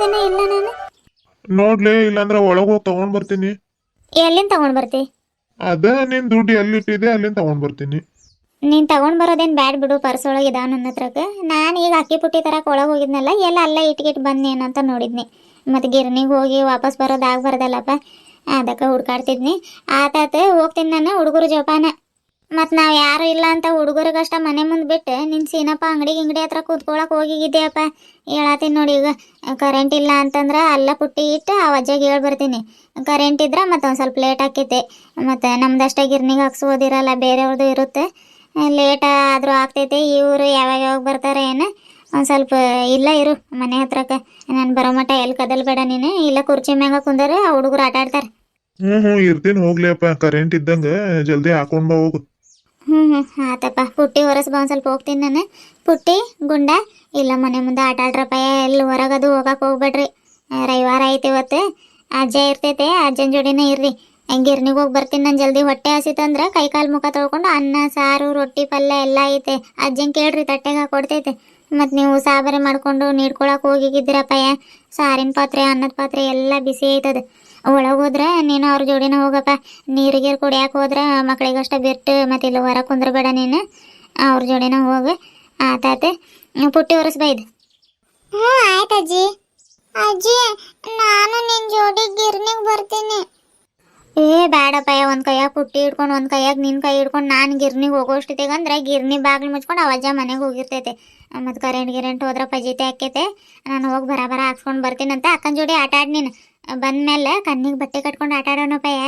ನೋಡಿದೇನೆ ಇಲ್ಲ ನಾನು. ನೋಡ್ಲಿ ಇಲ್ಲಾಂದ್ರೆ ಒಳಗ್ ಹೋಗಿ ತಗೊಂಡ್ ಬರ್ತೀನಿ. ಎಲ್ಲಿಂದ ತಗೊಂಡ್ ಬರ್ತಿ? ಅದ ನಿನ್ ದುಡ್ಡು ಎಲ್ಲಿಟ್ಟಿದೆ ಅಲ್ಲಿಂದ ತಗೊಂಡ್ ಬರ್ತೀನಿ. ನೀನ್ ತಗೊಂಡ್ ಬರೋದೇನ್ ಬ್ಯಾಡ್ ಬಿಡು ಪರ್ಸ್ ಒಳಗೆ ಇದಾವ ನನ್ನ ಹತ್ರಕ್ಕೆ ನಾನು ಈಗ ಅಕ್ಕಿ ಪುಟ್ಟಿ ತರಕ್ ಒಳಗೆ ಹೋಗಿದ್ನಲ್ಲ ಎಲ್ಲ ಅಲ್ಲೇ ಇಟ್ಗಿಟ್ ಬಂದೇನಂತ ನೋಡಿದ್ನಿ. ಮತ್ತೆ ಗಿರಣಿಗೆ ಹೋಗಿ ವಾಪಸ್ ಬರೋದಾಗ್ ಬರದಲ್ಲಪ್ಪ ಅದಕ್ಕೆ ಹುಡ್ಕಾಡ್ತಿದ್ನಿ. ಆತಾತ ಹೋಗ್ತೀನಿ ನಾನು ಹುಡುಗರು ಜೋಪಾನ. ಮತ್ತು ನಾವು ಯಾರು ಇಲ್ಲ ಅಂತ ಹುಡುಗರಿಗಷ್ಟ ಮನೆ ಮುಂದೆ ಬಿಟ್ಟು ನಿನ್ ಸೀನಪ್ಪ ಅಂಗಡಿ ಗಿಂಗಡಿ ಹತ್ರ ಕೂತ್ಕೊಳಕ್ ಹೋಗಿದ್ದೆ ಹೇಳತ್ತೀನಿ ನೋಡಿ ಈಗ ಕರೆಂಟ್ ಇಲ್ಲ ಅಂತಂದ್ರೆ ಅಲ್ಲ ಪುಟ್ಟಿ ಇಟ್ಟು ಆ ಅಜ್ಜಗೆ ಹೇಳಿ ಬರ್ತೀನಿ. ಕರೆಂಟ್ ಇದ್ರೆ ಮತ್ತೆ ಒಂದು ಸ್ವಲ್ಪ ಲೇಟ್ ಆಕೈತೆ. ಮತ್ತು ನಮ್ದಷ್ಟೇ ಗಿರ್ನಿಗ್ ಹಾಕ್ಸೋದಿರಲ್ಲ ಬೇರೆಯವ್ರದ್ದು ಇರುತ್ತೆ. ಲೇಟ್ ಆದರೂ ಆಗ್ತೈತೆ, ಇವರು ಯಾವಾಗ ಯಾವಾಗ ಬರ್ತಾರೆ ಏನು? ಒಂದು ಸ್ವಲ್ಪ ಇಲ್ಲ ಇರು ಮನೆ ಹತ್ರಕ್ಕೆ ನಾನು ಬರೋ ಮಟ್ಟ ಎಲ್ಲಿ ಕದಲ್ಬೇಡ ನೀನು, ಇಲ್ಲ ಕುರ್ಚಿ ಮ್ಯಾಗ ಕುಂದರೆ ಆ ಹುಡುಗರು ಆಟ ಆಡ್ತಾರೆ ಹ್ಮ್ ಹ್ಮ್, ಇರ್ತೀನಿ ಹೋಗ್ಲಿಯಪ್ಪ ಕರೆಂಟ್ ಇದ್ದಂಗ ಜಲ್ದಿ ಹಾಕೊಂಡ್ ಹೋಗು. ಹ್ಞೂ ಹ್ಞೂ ಆತಪ್ಪ. ಪುಟ್ಟಿ ಹೊರಸ್ ಬಾ, ಒಂದು ಸ್ವಲ್ಪ ಹೋಗ್ತೀನಿ ನಾನು. ಪುಟ್ಟಿ, ಗುಂಡ, ಇಲ್ಲ ಮನೆ ಮುಂದೆ ಆಟ ಆಡ್ರಪ್ಪ. ಎಲ್ಲಿ ಹೊರಗದು ಹೋಗಕ್ ಹೋಗ್ಬೇಡ್ರಿ. ರವಿವಾರ ಐತಿ ಇವತ್ತು. ಅಜ್ಜ ಇರ್ತೈತೆ, ಅಜ್ಜನ ಜೋಡಿನೇ ಇರ್ರಿ. ಗಿರ್ನಿಗೆ ಹೋಗಿ ಬರ್ತೀನಿ ನಾನು ಜಲ್ದಿ. ಹೊಟ್ಟೆ ಹಸಿತಂದ್ರೆ ಕೈ ಕಾಲು ಮುಖ ತೊಳ್ಕೊಂಡು ಅನ್ನ, ಸಾರು, ರೊಟ್ಟಿ, ಪಲ್ಯ ಎಲ್ಲ ಐತೆ. ಅಜ್ಜನ್ ಕೇಳ್ರಿ, ತಟ್ಟೆಗೆ ಕೊಡ್ತೈತೆ. ಮತ್ತು ನೀವು ಸಾಬರೆ ಮಾಡ್ಕೊಂಡು ನೀಡ್ಕೊಳಕ್ಕೆ ಹೋಗಿಗಿದ್ದೀರಪ್ಪಯ್ಯ ಸಾರಿನ ಪಾತ್ರೆ, ಅನ್ನದ ಪಾತ್ರೆ ಎಲ್ಲ ಬಿಸಿ ಐತದ. ಹೋದ್ರೆ ನೀನು ಅವ್ರ ಜೋಡಿನ ಹೋಗಪ್ಪ. ನೀರಿಗೆ ಕುಡಿಯಕ್ಕೆ ಹೋದ್ರೆ ಮಕ್ಕಳಿಗಷ್ಟ ಬಿಟ್ಟು ಮತ್ತೆ ಇಲ್ಲಿ ಹೊರ ಕುಂದ್ರಬೇಡ ನೀನು. ಅವ್ರ ಜೋಡಿನ ಹೋಗು. ಆತಾತೆ ಪುಟ್ಟಿ ಒರೆಸ್ಬೈದ್ ಹ್ಞೂ ಆಯ್ತು ಅಜ್ಜಿ. ಅಜ್ಜಿ ನಾನು ನಿನ್ನ ಜೋಡಿ ಗಿರ್ನಿಗೆ ಬರ್ತೀನಿ. ಏ ಬೇಡಪ್ಪಯ್ಯ ಒಂದು ಕೈಯಾಗ ಪುಟ್ಟಿ ಹಿಡ್ಕೊಂಡು ಒಂದು ಕೈಯಾಗ ನಿನ್ನ ಕೈ ಹಿಡ್ಕೊಂಡು ನಾನು ಗಿರ್ನಿಗೆ ಹೋಗೋಷ್ಟಿದೆ ಅಂದ್ರೆ ಗಿರ್ನಿ ಬಾಗ್ಲು ಮುಚ್ಕೊಂಡು ಅವಜ್ಜ ಮನೆಗೆ ಹೋಗಿರ್ತೈತೆ. ಮತ್ತು ಕರೆಂಟ್ ಗಿರೆಂಟ್ ಹೋದ್ರೆ ಪಜೀತೆ ಹಾಕೈತೆ ನಾನು ಹೋಗಿ ಬರ ಬರ ಹಾಕ್ಸ್ಕೊಂಡು ಬರ್ತೀನಂತೆ. ಅಕ್ಕನ ಜೋಡಿ ಆಟ ಆಡ್ ನೀನು. ಬಂದ್ಮೇಲೆ ಕಣ್ಣಿಗೆ ಬಟ್ಟೆ ಕಟ್ಕೊಂಡು ಆಟ ಆಡೋಣಪ್ಪಯ್ಯ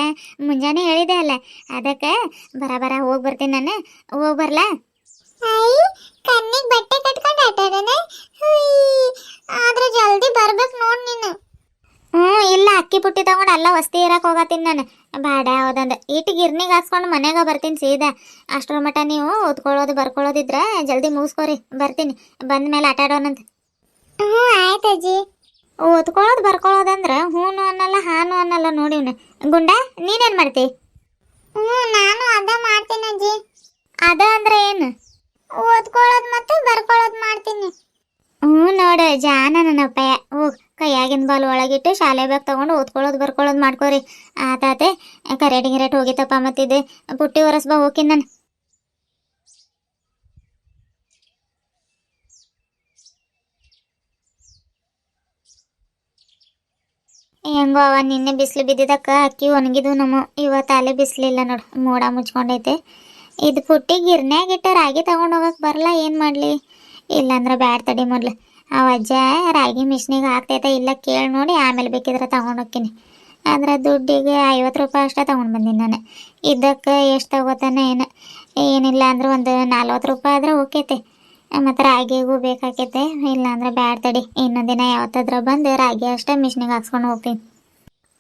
ಮುಂಜಾನೆ ಹೇಳಿದೆ ಅಲ್ಲ ಅದಕ್ಕೆ ಬರ ಬರ ಹೋಗಿ ಬರ್ತೀನಿ ನಾನು. ಹೋಗಿ ಬರ್ಲಾ? ಕಣ್ಣಿಗೆ ಬಟ್ಟೆ ಕಟ್ಕೊಂಡು ಆಟ ಆಡೋಣ? ಆದ್ರೆ ಜಲ್ದಿ ಬರ್ಬೇಕು ನೋಡಿ ನೀನು. ಹ್ಞೂ ಇಲ್ಲ ಅಕ್ಕಿ ಪುಟ್ಟಿ ತಗೊಂಡು ಅಲ್ಲ ವಸ್ತಿ ಇರಕ್ಕೆ ಹೋಗತ್ತೀನಿ ನಾನು. ಬೇಡ ಹೌದಂದ. ಇಟ್ಟು ಗಿರ್ನಿಗೆ ಹಾಕ್ಸ್ಕೊಂಡು ಮನೆಗೆ ಬರ್ತೀನಿ ಸೀದಾ. ಅಷ್ಟರ ಮಟ್ಟ ನೀವು ಓದ್ಕೊಳ್ಳೋದು ಬರ್ಕೊಳ್ಳೋದಿದ್ರೆ ಜಲ್ದಿ ಮುಗಿಸ್ಕೊರಿ ಬರ್ತೀನಿ. ಬಂದ ಮೇಲೆ ಆಟ ಆಡೋಣಂತ. ಹ್ಞೂ ಆಯ್ತು ಅಜ್ಜಿ. ಓದ್ಕೊಳ್ಳೋದು ಬರ್ಕೊಳ್ಳೋದಂದ್ರೆ ಹೂನು ಅನ್ನಲ್ಲ ಹಾನು ಅನ್ನಲ್ಲ ನೋಡಿವ್ನೆ ಗುಂಡ ನೀನೇನು ಮಾಡ್ತಿ? ಹ್ಞೂ ನಾನು ಅದ ಮಾಡ್ತೀನಿ ಅಜ್ಜಿ. ಅದ ಅಂದ್ರೆ ಏನು? ಓದ್ಕೊಳ್ಳೋದು ಮತ್ತು ಬರ್ಕೊಳ್ಳೋದು ಮಾಡ್ತೀನಿ. ಹ್ಞೂ ನೋಡು ಜಾನ ನನ್ನಪ್ಪಯ್ಯ ಹೋಗ್ ಕೈಯಾಗಿನ ಬಾಲ್ ಒಳಗಿಟ್ಟು ಶಾಲೆ ಬ್ಯಾಗ್ ತಗೊಂಡು ಓದ್ಕೊಳ್ಳೋದು ಬರ್ಕೊಳ್ಳೋದು ಮಾಡ್ಕೋರಿ. ಆತಾತೆ ಕರೆಟ್ ರೇಟ್ ಹೋಗಿತ್ತಪ್ಪ ಮತ್ತಿದೆ. ಪುಟ್ಟಿ ಒರೆಸ್ಬಾ ಹೋಗಿ ನಾನು. ಹೆಂಗೋ ಅವ ನಿನ್ನೆ ಬಿಸಿಲು ಬಿದ್ದಿದ್ದಕ್ಕ, ಅಕ್ಕಿ ಒಣಗಿದ್ವು ನಮ್ಮ. ಇವತ್ತು ಅಲೆ ಬಿಸಿಲಿಲ್ಲ ನೋಡು, ಮೋಡ ಮುಚ್ಕೊಂಡೈತೆ. ಇದು ಪುಟ್ಟಿ ಗಿರ್ನ್ಯಾಗ ಇಟ್ಟ ರಾಗಿ ತಗೊಂಡು ಹೋಗಕ್ಕೆ ಬರಲ್ಲ ಏನು ಮಾಡಲಿ? ಇಲ್ಲಾಂದ್ರೆ ಬ್ಯಾಡ್ ತಡಿ ಮೊದಲು. ಅವ ಅಜ್ಜ ರಾಗಿ ಮಿಷಿನಿಗೆ ಹಾಕ್ತೈತೆ ಇಲ್ಲ ಕೇಳಿ ನೋಡಿ, ಆಮೇಲೆ ಬೇಕಿದ್ರೆ ತಗೊಂಡು ಹೋಗ್ತೀನಿ. ಆದ್ರೆ ದುಡ್ಡಿಗೆ ಐವತ್ತು ರೂಪಾಯಿ ಅಷ್ಟೇ ತಗೊಂಡು ಬಂದೀನಿ ನಾನು. ಇದಕ್ಕೆ ಎಷ್ಟು ತಗೋತಾನೆ ಏನು. ಏನಿಲ್ಲ ಅಂದ್ರೆ ಒಂದು ನಲ್ವತ್ತು ರೂಪಾಯಿ ಆದ್ರೆ ಓಕೈತೆ ಹತ್ರ ರಾಗಿಗೂ ಬೇಕಾಕೈತೆ ಇಲ್ಲಾಂದ್ರೆ ಬ್ಯಾಡ್ ತಡಿ. ಇನ್ನೊಂದ್ ದಿನ ಯಾವತ್ತಾದ್ರೂ ಬಂದು ರಾಗಿ ಅಷ್ಟೇ ಮಿಷಿನಿಗೆ ಹಾಕ್ಸ್ಕೊಂಡು ಹೋಗ್ತೀನಿ.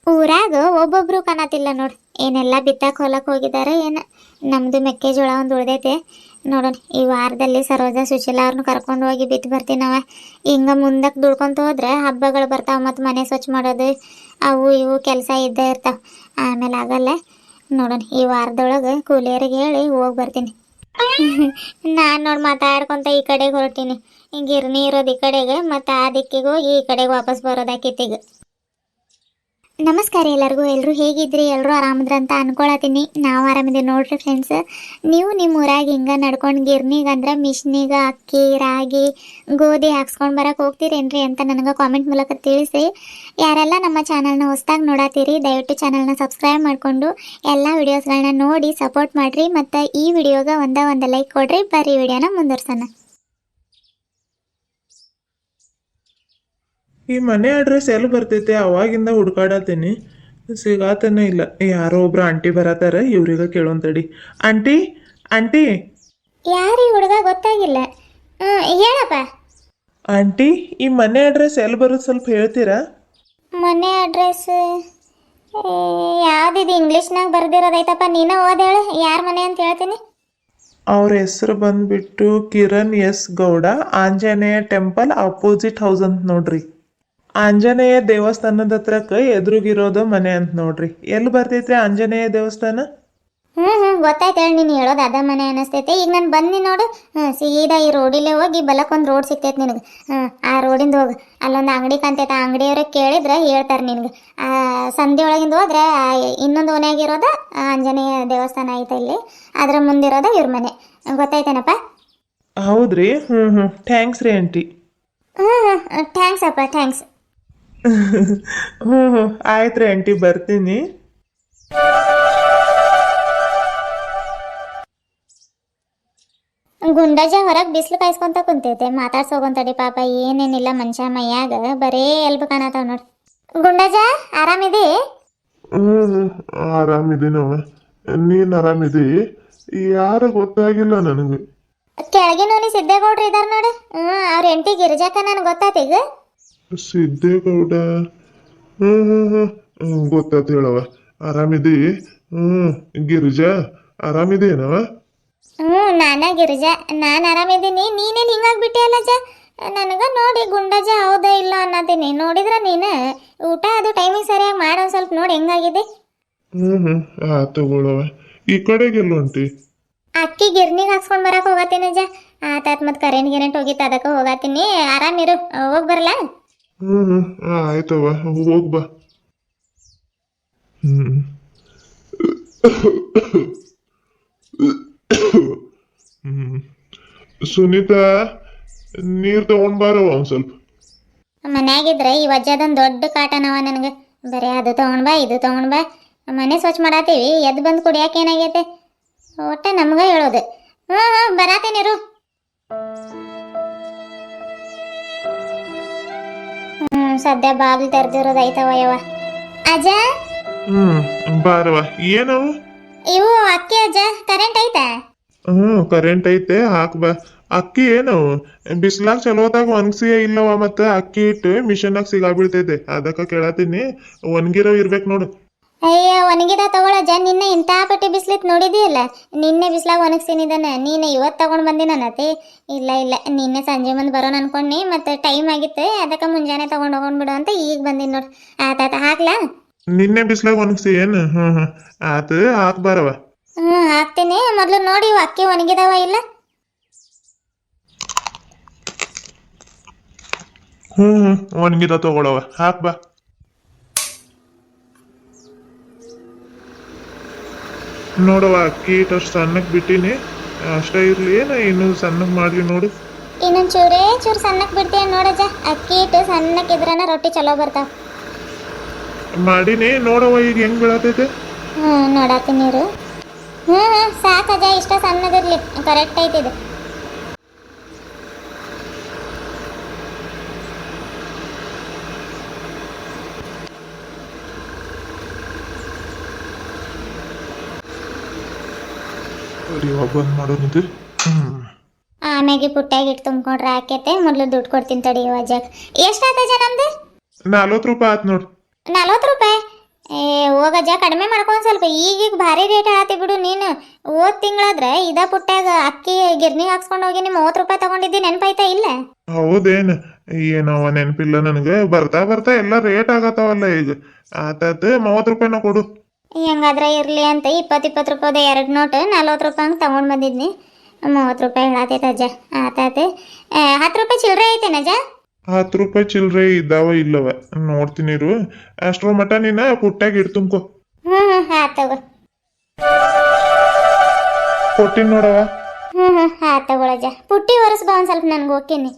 ಊರಾಗ ಒಬ್ಬೊಬ್ರು ಕಾಣತಿಲ್ಲ ನೋಡಿ ಏನೆಲ್ಲ ಬಿತ್ತಕ್ಕೆ ಹೊಲಕ್ಕೆ ಹೋಗಿದ್ದಾರೆ, ಏನು ನಮ್ಮದು ಮೆಕ್ಕೆಜೋಳ ಒಂದು ಉಳ್ದೈತೆ. ನೋಡೋಣ, ಈ ವಾರದಲ್ಲಿ ಸರೋಜ, ಸುಶೀಲ ಅವ್ರನ್ನ ಕರ್ಕೊಂಡು ಹೋಗಿ ಬಿತ್ತು ಬರ್ತೀನಿ ನಾವು ಹಿಂಗೆ ಮುಂದಕ್ಕೆ ದುಡ್ಕೊಂತ ಹೋದ್ರೆ ಹಬ್ಬಗಳು ಬರ್ತಾವೆ ಮತ್ತು ಮನೆ ಸ್ವಚ್ಛ ಮಾಡೋದು, ಅವು ಇವು ಕೆಲಸ ಇದ್ದೇ ಇರ್ತಾವೆ. ಆಮೇಲೆ ಆಗಲ್ಲ. ನೋಡೋಣ, ಈ ವಾರದೊಳಗೆ ಕೂಲಿಯರಿಗೆ ಹೇಳಿ ಹೋಗಿ ಬರ್ತೀನಿ. ನಾನು ನೋಡಿ ಮಾತಾಡ್ಕೊಂತ ಈ ಕಡೆಗೆ ಹೊರಟಿನಿ. ಗಿರ್ನಿ ಇರೋದು ಈ ಕಡೆಗೆ, ಮತ್ತು ಆ ದಿಕ್ಕಿಗೆ ಈ ಕಡೆಗೆ ವಾಪಸ್ ಬರೋದಾಕಿತ್ತೀಗ ನಮಸ್ಕಾರ ಎಲ್ಲರಿಗೂ. ಎಲ್ಲರೂ ಹೇಗಿದ್ರಿ? ಎಲ್ಲರೂ ಆರಾಮದ್ರ ಅಂತ ಅನ್ಕೊಳತೀನಿ. ನಾವು ಆರಾಮಿದ್ದೀವಿ ನೋಡ್ರಿ ಫ್ರೆಂಡ್ಸ್ ನೀವು ನಿಮ್ಮ ಊರಾಗ ಹಿಂಗೆ ನಡ್ಕೊಂಡು ಗಿರ್ನಿಗೆ ಅಂದ್ರೆ ಮಿಷಿನಿಗೆ ಅಕ್ಕಿ, ರಾಗಿ, ಗೋಧಿ ಹಾಕ್ಸ್ಕೊಂಡು ಬರಕ್ಕೆ ಹೋಗ್ತೀರೇನ್ರಿ ಅಂತ ನನಗೆ ಕಾಮೆಂಟ್ ಮೂಲಕ ತಿಳಿಸಿ ಯಾರೆಲ್ಲ ನಮ್ಮ ಚಾನಲ್ನ ಹೊಸ್ದಾಗಿ ನೋಡತ್ತೀರಿ ದಯವಿಟ್ಟು ಚಾನಲ್ನ ಸಬ್ಸ್ಕ್ರೈಬ್ ಮಾಡಿಕೊಂಡು ಎಲ್ಲ ವಿಡಿಯೋಸ್ಗಳನ್ನ ನೋಡಿ ಸಪೋರ್ಟ್ ಮಾಡಿರಿ. ಮತ್ತು ಈ ವಿಡಿಯೋಗೆ ಒಂದೇ ಒಂದು ಲೈಕ್ ಕೊಡ್ರಿ. ಬರ್ರಿ ವಿಡಿಯೋನ ಮುಂದುವರ್ಸೋಣ ಈ ಮನೆ ಅಡ್ರೆಸ್ ಎಲ್ಲಿ ಬರ್ತೈತೆ? ಅವಾಗಿಂದ ಹುಡ್ಕಾಡತ್ತೀನಿ. ಸಿಗಾತನೇ ಇಲ್ಲ. ಯಾರೋ ಒಬ್ರು ಆಂಟಿ ಬರತ್ತಾರ ಇವ್ರಿಗ ಕೇಳೋಂತಡಿ. ಆಂಟಿ ಆಂಟಿ ಯಾರು ಈ ಹುಡುಗ? ಗೊತ್ತಾಗಿಲ್ಲ. ಹೇಳಪ್ಪ. ಆಂಟಿ ಈ ಮನೆ ಅಡ್ರೆಸ್ ಎಲ್ಲಿ ಬರೋದು ಸ್ವಲ್ಪ ಹೇಳ್ತೀರಾ? ಮನೆ ಅಡ್ರೆಸ್ ಯಾವ್ದಿದು ಇಂಗ್ಲೀಷ್ನಾಗ ಬರ್ದಿರೋದೈತಪ್ಪ ನೀನ ಓದ್ ಹೇಳು. ಯಾರ ಮನೆ ಅಂತ ಹೇಳ್ತೀನಿ? ಅವ್ರ ಹೆಸರು ಬಂದ್ಬಿಟ್ಟು Kiran S Gowda Anjaneya temple opposite house ಅಂತ ನೋಡ್ರಿ. ಆಂಜನೇಯ ದೇವಸ್ಥಾನದ ಹತ್ರಕ್ಕೆ ಎದುರುಗಿರೋದು ಮನೆ ಅಂತ ನೋಡ್ರಿ. ಎಲ್ಲಿ ಬರ್ತೈತ್ರಿ ಆಂಜನೇಯ ದೇವಸ್ಥಾನ? ಹ್ಞೂ ಹ್ಞೂ ಗೊತ್ತಾಯ್ತು ಹೇಳಿ ನೀನು ಹೇಳೋದು ಅದ ಮನೆ ಅನಿಸ್ತೈತೆ. ಈಗ ನಾನು ಬಂದು ನೋಡು. ಹ್ಞೂ ಸೀದಾ ಈ ರೋಡಿಲ್ಲೇ ಹೋಗಿ ಬಲಕ್ಕೊಂದು ರೋಡ್ ಸಿಗ್ತೈತೆ ನಿನಗೆ. ಹ್ಞೂ ಆ ರೋಡಿಂದ ಹೋಗಿ. ಅಲ್ಲೊಂದು ಅಂಗಡಿ ಕಾಣ್ತೈತೆ. ಆ ಅಂಗಡಿಯವ್ರಿಗೆ ಕೇಳಿದ್ರೆ ಹೇಳ್ತಾರೆ ನಿನಗೆ. ಆ ಸಂಧಿ ಒಳಗಿಂದ ಹೋದ್ರೆ ಇನ್ನೊಂದು ಓನ್ಯಾಗಿರೋದ ಆ ಆಂಜನೇಯ ದೇವಸ್ಥಾನ ಐತೆ ಇಲ್ಲಿ. ಅದ್ರ ಮುಂದಿರೋದ ಇವ್ರ ಮನೆ. ಗೊತ್ತಾಯ್ತೇನಪ್ಪ? ಹೌದ್ರಿ. ಹ್ಞೂ ಹ್ಞೂ ಥ್ಯಾಂಕ್ಸ್ ರೀ ಆಂಟಿ. ಹ್ಞೂ ಹ್ಞೂ ಥ್ಯಾಂಕ್ಸ್ ಅಪ್ಪ ಥ್ಯಾಂಕ್ಸ್. ಹ್ಞೂ ಹ್ಞೂ ಆಯ್ತು ರೀ ಆಂಟಿ ಬರ್ತೀನಿ. ಗುಂಡಜ ಹೊರಗೆ ಬಿಸಿಲು ಕಾಯಿಸ್ಕೊಂತ ಕುಂತೈತೆ ಮಾತಾಡ್ಸೋಗೊಂತಡಿ ಪಾಪ ಏನೇನಿಲ್ಲ ಮನುಷ್ಯ ಮೈಯಾಗ ಬರೇ ಎಲ್ಬ ಕಾಣತಾವ ನೋಡಿ. ಗುಂಡಜ ಆರಾಮಿದಿ? ಹ್ಮ್ ಆರಾಮಿದ್ದೀನವ ನೀನ್ ಆರಾಮಿದಿ? ಯಾರು ಗೊತ್ತಾಗಿಲ್ಲ ನನಗೆ. ಕೆಳಗಿನೋನಿ ಸಿದ್ದೇಗೌಡ್ರು ಇದಾರ ನೋಡಿ. ಹ್ಞೂ ಅವ್ರ ಹೆಂಡತಿ ಗಿರಿಜಾಕ ನನಗೆ ಗೊತ್ತಾತ ಈಗ. ಸಿದ್ದೇಗೌಡ ಹ್ಮ್ ಹ್ಮ್ ಹ್ಮ್. ಗೊತ್ತಾತ್ ಹೇಳವ ಆರಾಮಿದಿ ಹ್ಮ್ ಗಿರಿಜಾ ಆರಾಮಿದೇನವ ಹ್ಞೂ ನಾನ ಗಿರಿಜಾ. ನಾನು ಆರಾಮಿದ್ದೀನಿ. ನೀನೇನು ಹಿಂಗಾಗ್ಬಿಟ್ಟೆ ಅಲ್ಲ ಜ ನನಗೆ ನೋಡಿ ಗುಂಡಜ ಹೌದಾ ಇಲ್ಲ ಅನ್ನತೀನಿ ನೋಡಿದ್ರ ನೀನು? ಊಟ ಅದು ಟೈಮಿಂಗ್ ಸರಿಯಾಗಿ ಮಾಡೋ ಸ್ವಲ್ಪ ನೋಡಿ ಹೆಂಗಾಗಿದೆ. ಹ್ಮ್ ಹ್ಮ್. ಆ ತಗೊಳವ ಈ ಕಡೆಗೆಲ್ಲ ಹೊಂಟಿ ಅಕ್ಕಿ ಗಿರ್ನಿಗೆ ಹಾಕ್ಸ್ಕೊಂಡ್ ಬರಕ್ ಹೋಗತ್ತೀನಿ ಆತ ಆತಾತ್ ಮತ್ ಕರೆಂಟ್ ಗಿರೆಂಟ್ ಹೋಗಿತ್ತು ಅದಕ್ಕೆ ಹೋಗತ್ತೀನಿ. ಆರಾಮಿರು ಹೋಗ್ ಬರಲ್ಲ ಹ್ಮ್ ಆಯ್ತವ ಹೋಗ್ ಬಾ ಹ್ಮ್ ಸುನೀತಾ ನೀರ್ ತಗೊಂಡ್ ಬಾರವ ಒಂದ್ ಸ್ವಲ್ಪ. ಮನ್ಯಾಗಿದ್ರೆ ಈ ವಜ್ಜದೊಂದು ದೊಡ್ಡ ಕಾಟನವ ನನಗೆ. ಬರೀ ಅದು ತಗೊಂಡ್ ಬಾ, ಇದು ತಗೊಂಡ್ ಬಾ. ಮನೆ ಸ್ವಚ್ಛ ಮಾಡಾತೀವಿ ಎದ್ದು ಬಂದು ಕುಡಿಯಾಕ ಏನಾಗೈತೆ? ಒಟ್ಟ ನಮ್ಗ ಹೇಳೋದು. ಹ್ಞೂ ಹ್ಞೂ ಬರಾತೀನಿರು ಸದ್ಯ ಬಾಲ್ ತೆರೆದಿರೋದು ಐತವ ಯವ ಅಜ್ಜ? ಹ್ಮ್ ಬಾರವ ಏನವು ಇವು ಅಕ್ಕಿ ಅಜ್ಜ ಕರೆಂಟ್ ಐತಾ? ಹ್ಮ್ ಕರೆಂಟ್ ಐತೆ ಹಾಕ್ಬ ಅಕ್ಕಿ ಏನು? ಬಿಸ್ಲಾಗ ಚಲೋದಾಗ ಒಣಗಿಸಿ ಇಲ್ಲವ ಮತ್ತ ಅಕ್ಕಿ ಇಟ್ಟು ಮಿಷನ್ನಾಗ ಸಿಗಾಬಿಡ್ತೈತೆ. ಅದಕ್ಕ ಕೇಳತ್ತೀನಿ. ಒಣಗಿರೋ ಇರ್ಬೇಕು ನೋಡು. ಅಯ್ಯ ಒಣಗಿದ ತಗೊಳಜ ನಿನ್ನೆ ಇಂಥ ಪಟ್ಟಿ ಬಿಸ್ಲಿತ್ ನೋಡಿದೀಯಲ್ಲ? ನಿನ್ನೆ ಬಿಸ್ಲಾಗ ಒಣಗ್ಸಿನಿದನ ನೀನು ಇವತ್ತು ತಗೊಂಡು ಬಂದಿನನತಿ ಇಲ್ಲ ಇಲ್ಲ. ನಿನ್ನೆ ಸಂಜೆ ಮುಂದೆ ಬರೋಣ ಅನ್ಕೊಂಡಿ ಮತ್ತೆ ಟೈಮ್ ಆಗಿತ್ತು. ಅದಕ್ಕೆ ಮುಂಜಾನೆ ತಗೊಂಡು ಹೋಗೋಣ ಬಿಡು ಅಂತ ಈಗ ಬಂದಿನಿ ನೋಡಿ. ಆತಾತ ಹಾಕ್ಲಾ? ನಿನ್ನೆ ಬಿಸ್ಲಾಗ ಒಣಗ್ಸಿ ಏನು? ಹಾಂ ಹಾಂ ಆತ ಹಾಕ್ ಬರವ ಹ್ಞೂ ಹಾಕ್ತೀನಿ. ಮೊದಲು ನೋಡಿ ಇವು ಅಕ್ಕಿ ಒಣಗಿದಾವ ಇಲ್ಲ? ಹ್ಞೂ ಹ್ಮ್. ಒಣಗಿದ ತಗೊಳವ ಹಾಕ್ ಬಾ. ನೋಡವ ಅಕ್ಕಿ ಇಟ್ಟಷ್ಟು ಸಣ್ಣಕ್ಕೆ ಬಿಟ್ಟಿನಿ. ಅಷ್ಟೇ ಇರ್ಲಿ ಏನ ಇನ್ನು ಸಣ್ಣಗೆ ಮಾಡಲಿ ನೋಡು. ಇನ್ನೊಂದು ಚೂರೇ ಚೂರು ಸಣ್ಣಕ್ಕೆ ಬಿಡ್ತೀಯ ನೋಡಜ್ಜ ಅಕ್ಕಿ ಹಿಟ್ಟು ಸಣ್ಣಕ್ಕೆ ಇದ್ರನ ರೊಟ್ಟಿ ಚಲೋ ಬರ್ತಾವ. ಮಾಡಿನಿ ನೋಡವ ಈಗ ಹೆಂಗ್ ಬೀಳತೈತೆ. ಹ್ಞೂ ನೋಡತ್ತೀನಿ ನೀರು ಹ್ಞೂ ಹ್ಞೂ ಸಾಕಜ್ಜ ಇಷ್ಟ ಸಣ್ಣದಿರ್ಲಿ. ಕರೆಕ್ಟ್ ಐತಿದು ಇವಾಗ ಬಂದ್ ಮಾಡೋನಿದ್ದು ಹ್ಮ್ ಆಮ್ಯಾಗೆ ಪುಟ್ಟಾಗಿ ಇಟ್ಟು ತುಂಬ್ಕೊಂಡ್ರೆ ಆಕೈತೆ. ಮೊದಲು ದುಡ್ಡು ಕೊಡ್ತೀನಿ ತಡಿ ಅಜ್ಜಕ್ ಎಷ್ಟಾಯ್ತಜ್ಜ ನಮ್ದು? ನಲ್ವತ್ತು ರೂಪಾಯಿ ಆತ್ ನೋಡು. ನಲ್ವತ್ತು ರೂಪಾಯಿ? ಏ ಹೋಗಜ್ಜ ಕಡಿಮೆ ಮಾಡ್ಕೊಂಡು ಸ್ವಲ್ಪ. ಈಗೀಗ ಭಾರಿ ರೇಟ್ ಹೇಳತ್ತಿ ಬಿಡು ನೀನು. ಹೋದ ತಿಂಗಳಾದ್ರೆ ಇದ ಪುಟ್ಟಾಗ ಅಕ್ಕಿ ಗಿರ್ನಿ ಹಾಕ್ಸ್ಕೊಂಡು ಹೋಗಿ ನಿಮ್ಮ ಮೂವತ್ತು ರೂಪಾಯಿ ತಗೊಂಡಿದ್ದಿ ನೆನಪಾಯ್ತಾ ಇಲ್ಲ? ಹೌದೇನ್? ಏನವ ನೆನಪಿಲ್ಲ ನನಗೆ. ಬರ್ತಾ ಬರ್ತಾ ಎಲ್ಲ ರೇಟ್ ಆಗತ್ತಾವಲ್ಲ ಈಗ. ಆತಾತ ಮೂವತ್ತು ರೂಪಾಯಿನ ಕೊಡು. ಹೆಂಗಾದ್ರೆ ಇರಲಿ ಅಂತ ಇಪ್ಪತ್ತು ಇಪ್ಪತ್ತು ರೂಪಾಯ್ದು ಎರಡು ನೋಟು ನಲ್ವತ್ತು ರೂಪಾಯಿ ಹಂಗೆ ತೊಗೊಂಡು ಬಂದಿದ್ನಿ. ಮೂವತ್ತು ರೂಪಾಯಿ ಹೇಳತ್ತೈತೆ ಅಜ್ಜ ಆತಾತೆ. ಹತ್ತು ರೂಪಾಯಿ ಚಿಲ್ಲರೆ ಐತೇನಜ್ಜ ಹತ್ತು ರೂಪಾಯಿ ಚಿಲ್ಲರೆ ಇದ್ದಾವ ಇಲ್ಲವ ನೋಡ್ತೀನಿ ಇರು. ಅಷ್ಟ್ರ ಮಟ ನೀನ ಪುಟ್ಟಾಗಿ ಇಡ್ ತುಂಬ್ಕೊ. ಹ್ಞೂ ಹ್ಞೂ ಆತವ ತಗೋ. ಕೊಟ್ಟಿನ್ ನೋಡವ ಹ್ಞೂ ಹ್ಞೂ ಆತ್ ತಗೊಳಜ್ಜ ಪುಟ್ಟಿ ಒರೆಸ್ಬಾ ಒಂದು ಸ್ವಲ್ಪ ನನಗೆ ಹೋಗ್ತೀನಿ.